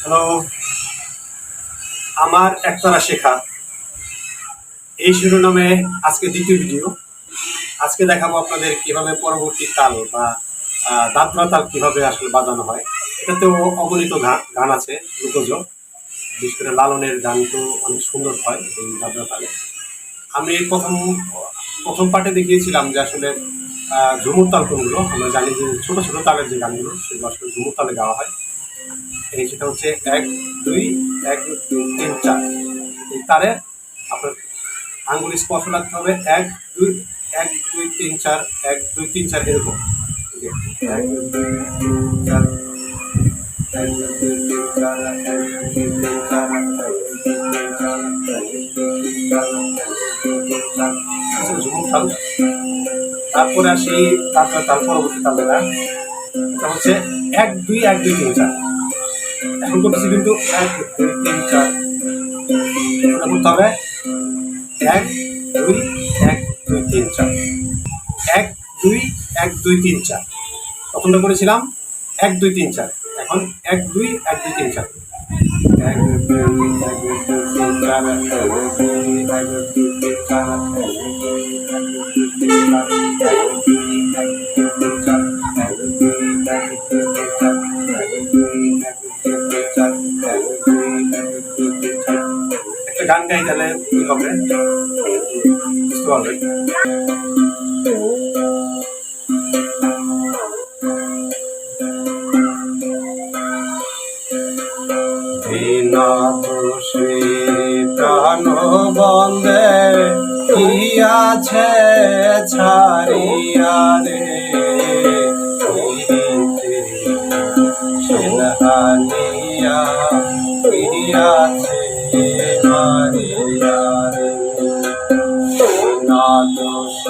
Hello আমার একতারা শেখা। এই শিরোনামে আজকে দ্বিতীয় ভিডিও আজকে দেখাবো আপনাদের কীভাবে পরবর্তী তাল বা দাঁতরা তাল কীভাবে আসলে বাজানো হয়। এটাতেও অগণিত গান গান আছে দ্রুতজ বিশেষ করে লালনের গান তো অনেক সুন্দর হয় এই দাদরা তালে। আমি প্রথম প্রথম পার্টে দেখিয়েছিলাম যে আসলে ঝুমুর তাল কোনগুলো আমরা জানি যে ছোট ছোট তালের যে গানগুলো সেগুলো আসলে ঝুমুর তালে গাওয়া হয় এই সেটা হচ্ছে এক দুই এক দুই তিন চার এই তারে আপনার আঙ্গুল স্পর্শ রাখতে হবে এক দুই এক দুই তিন চার এক দুই তিন চার এরকম এক চার তিন চার আচ্ছা, ঝুমুর তাল তারপরে আসি তারপরে তার পরবর্তী তালে এটা হচ্ছে এক দুই এক দুই তিন চার এখন করতেছি কিন্তু এক দুই তিন চার করতে হবে এক দুই এক দুই তিন চার এক দুই এক দুই তিন চার প্রথমটা করেছিলাম এক দুই তিন চার এখন এক দুই এক দুই তিন চার এক দুই এক দুই তিন চার একটা গান গাই তাহলে কি হবে বুঝতে পারবে বন্দে কি আছে ছাড়িয়া রে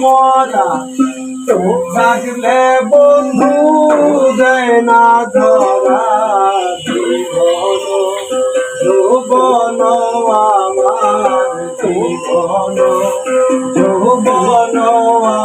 মরা। ডাকলে বন্ধু দেয় না ধরা। যৌবন আমার জীবন যৌবন আমার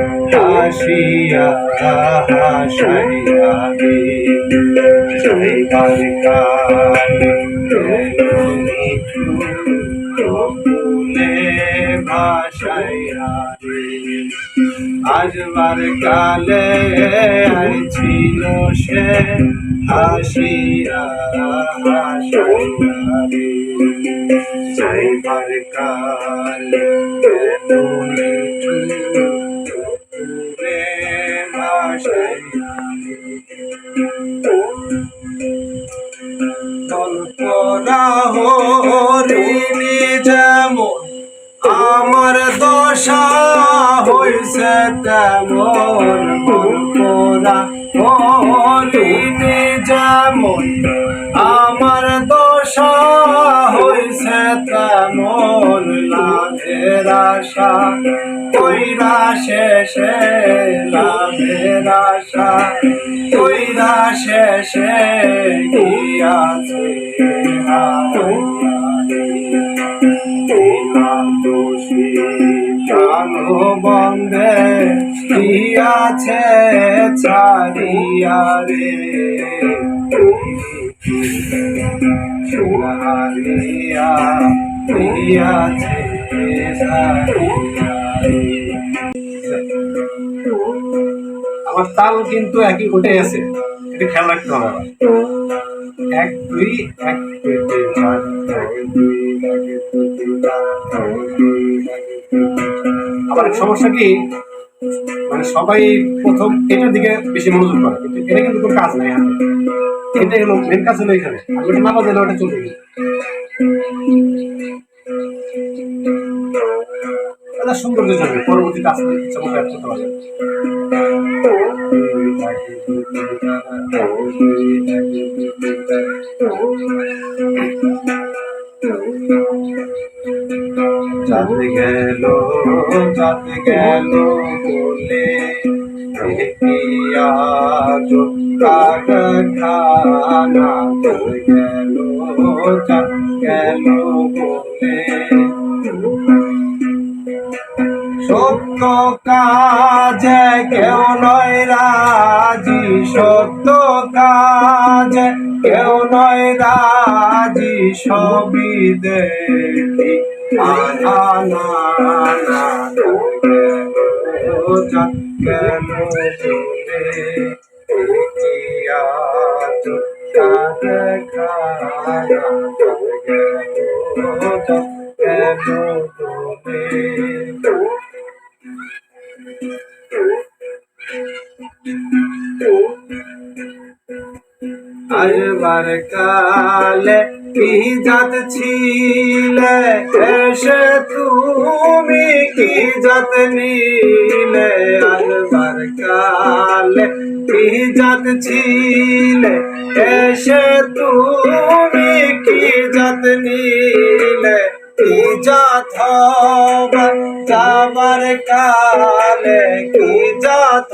আসিয়া হাসাইয়া রে জয় কালিকালে ভাসাইয়া রে আজবার কালে ছিল সে হাসিয়া হাসাইয়া রে জয় দশা হইছে তেমন কল্পনা হরিণী যেমন আমার দশা হইছে তেমন লাভের আশা। কইরা শেষে লাভের আশা। কইরা শেষে গিয়াছে ভালো বন্ধে আছে চারিয়ারে সুহারিয়া আমার তাল কিন্তু একই উঠে আছে এটা খেয়াল রাখতে হবে এক দুই এক দুই আবার সমস্যা কি? মানে সবাই প্রথম এটার দিকে বেশি মনোযোগ করে, কিন্তু এটা কিন্তু কোনো কাজ নাই হাতে হলো মেন কাজ হলো এখানে। আর ওটা না ওটা সৌন্দর্যের জন্য পরবর্তীতে আসতে ইচ্ছা করতে পারবে যাতে গেল যাতে গেল বলে দেখিয়া জোটার খানা যাতে গেল যাতে গেল বলে সত্য কাজে কেউ নয় রাজি সত্য কাজে কেউ নয় রাজি সবই দেখি আনা কেন কেন আসবার কালে কি জাত ছিলে? এসে তুমি কি জাত নিলে? আসবার কালে কি জাত ছিলে? এসে তুমি কি জাত নিলে? কি জাত যাবার কালে? কি জাত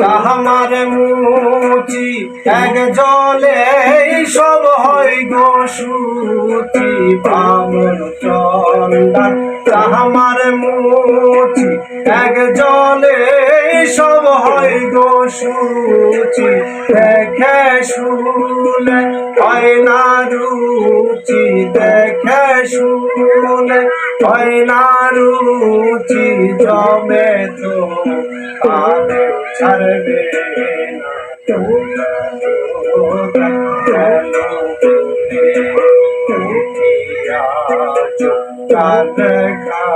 তাহামার মুচি এক জলে সব হয় গো সুচি বামন চন্দাল তাহামার মুচি এক জলে সব হয় সুচি দেখে শুনে হয় না রুচি দেখে শুনে হয় না রুচি জমে তো আগে ছাড়বে না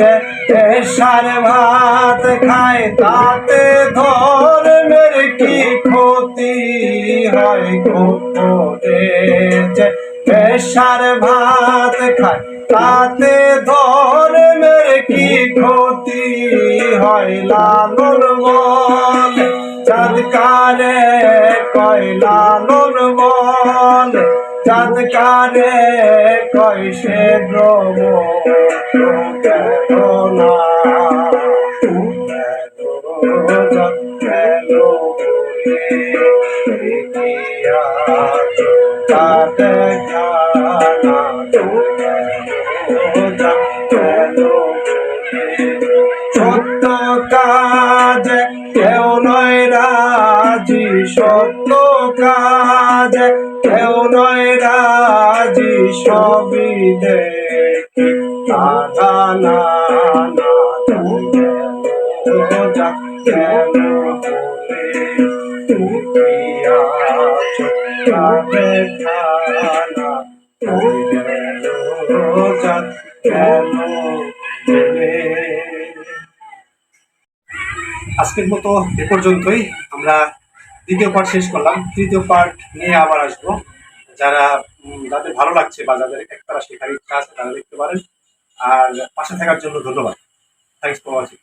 যে সার ভাত খায় তাতে ধর্মের কি ক্ষতি হয়? গোপনে যে ভাত খায় তাতে ধর্মের কি ক্ষতি হয়? লালন বলে, চাঁদকারে কয়, লালন বলে চাঁদকারে কৈশে সে দ্রব সবই দেখি। আজকের মতো এ পর্যন্তই। আমরা দ্বিতীয় পার্ট শেষ করলাম। তৃতীয় পার্ট নিয়ে আবার আসব। যারা যাদের ভালো লাগছে বা যাদের একতারা শেখার ইচ্ছা আছে, তারা দেখতে পারেন। আর পাশে থাকার জন্য ধন্যবাদ। Thanks for watching